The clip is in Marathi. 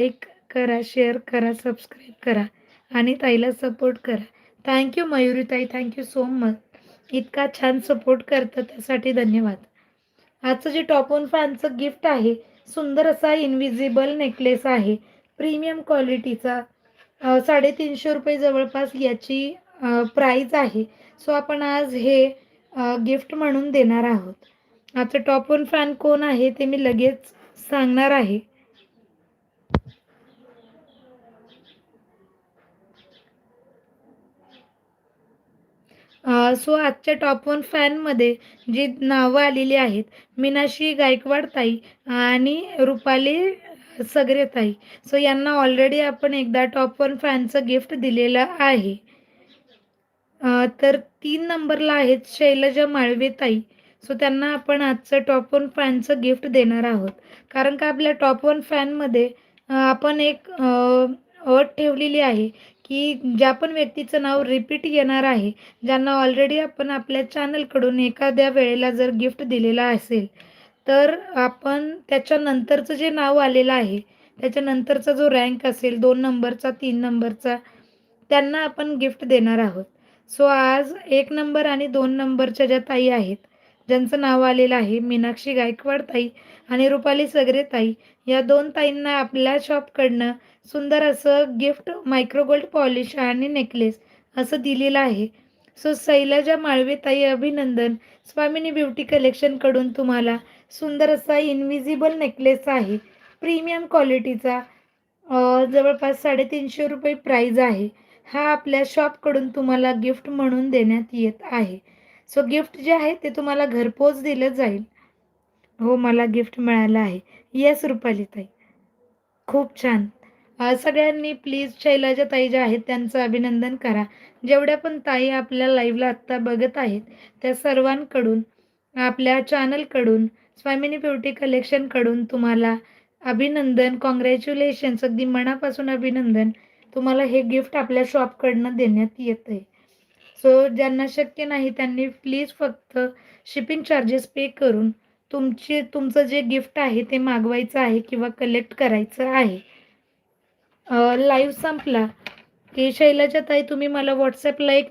लाईक करा शेअर करा सबस्क्राईब करा आणि ताईला सपोर्ट करा. थँक्यू मयुरी ताई थँक्यू सो मच इतका छान सपोर्ट करतं त्यासाठी धन्यवाद. आजचं जे टॉप ऑन फॅनचं गिफ्ट आहे सुंदर असा इनविजिबल नेकलेस आहे. प्रीमियम क्वालिटीचा साडेतीनशे रुपये जवळपास याची प्राईज आहे. सो आपण आज हे गिफ्ट म्हणून देणार आहोत. आता टॉप ऑन फॅन कोण आहे ते मी लगेच सांगणार आहे. सो आजच्या टॉप वन फॅनमध्ये जी नावं आलेली आहेत मीनाशी गायकवाड ताई आणि रुपाली सगरे ताई. सो यांना ऑलरेडी आपण एकदा टॉप वन फॅनचं गिफ्ट दिलेलं आहे. तर तीन नंबरला आहेत शैलजा माळवे ताई. सो त्यांना आपण आजचं टॉप वन फॅनचं गिफ्ट देणार आहोत. कारण का आपल्या टॉप वन फॅनमध्ये आपण एक अट ठेवलेली आहे की ज्या पण व्यक्तीचं नाव रिपीट येणार आहे ज्यांना ऑलरेडी आपण आपल्या चॅनलकडून एखाद्या वेळेला जर गिफ्ट दिलेला असेल तर आपण त्याच्यानंतरचं जे नाव आलेलं आहे त्याच्यानंतरचा जो रँक असेल दोन नंबरचा तीन नंबरचा त्यांना आपण गिफ्ट देणार आहोत. सो आज एक नंबर आणि दोन नंबरच्या ज्या ताई आहेत ज्यांचं नाव आलेलं आहे मीनाक्षी गायकवाड ताई आणि रुपाली सगरे ताई या दोन ताईंना आपल्या शॉपकडनं सुंदर असं गिफ्ट मायक्रोगोल्ड पॉलिश आणि नेकलेस असं दिलेलं आहे. सो सैलाजा माळवे ताई अभिनंदन. स्वामिनी ब्युटी कलेक्शनकडून तुम्हाला सुंदर असा इनविजिबल नेकलेस आहे. प्रीमियम क्वालिटीचा जवळपास साडेतीनशे रुपये प्राईज आहे. हा आपल्या शॉपकडून तुम्हाला गिफ्ट म्हणून देण्यात येत आहे. सो गिफ्ट जे आहे ते तुम्हाला घरपोच दिलं जाईल. हो मला गिफ्ट मिळालं आहे. येस रुपाली ताई. खूप छान. सगळ्यांनी प्लीज शैलाजा ताई ज्या आहेत त्यांचं अभिनंदन करा. जेवढ्या पण ताई आपल्या लाईव्हला आत्ता बघत आहेत त्या सर्वांकडून आपल्या चॅनलकडून स्वामिनी ब्युटी कलेक्शनकडून तुम्हाला अभिनंदन कॉंग्रॅच्युलेशन्स अगदी मनापासून अभिनंदन. तुम्हाला हे गिफ्ट आपल्या शॉपकडनं देण्यात येतं आहे सो ज्यांना शक्य नाही त्यांनी प्लीज फक्त शिपिंग चार्जेस पे करून तुमची तुमचं जे गिफ्ट आहे ते मागवायचं आहे किंवा कलेक्ट करायचं आहे. लाईव्ह संपला. की शैलाच्या ताई तुम्ही मला व्हॉट्सॲपला एक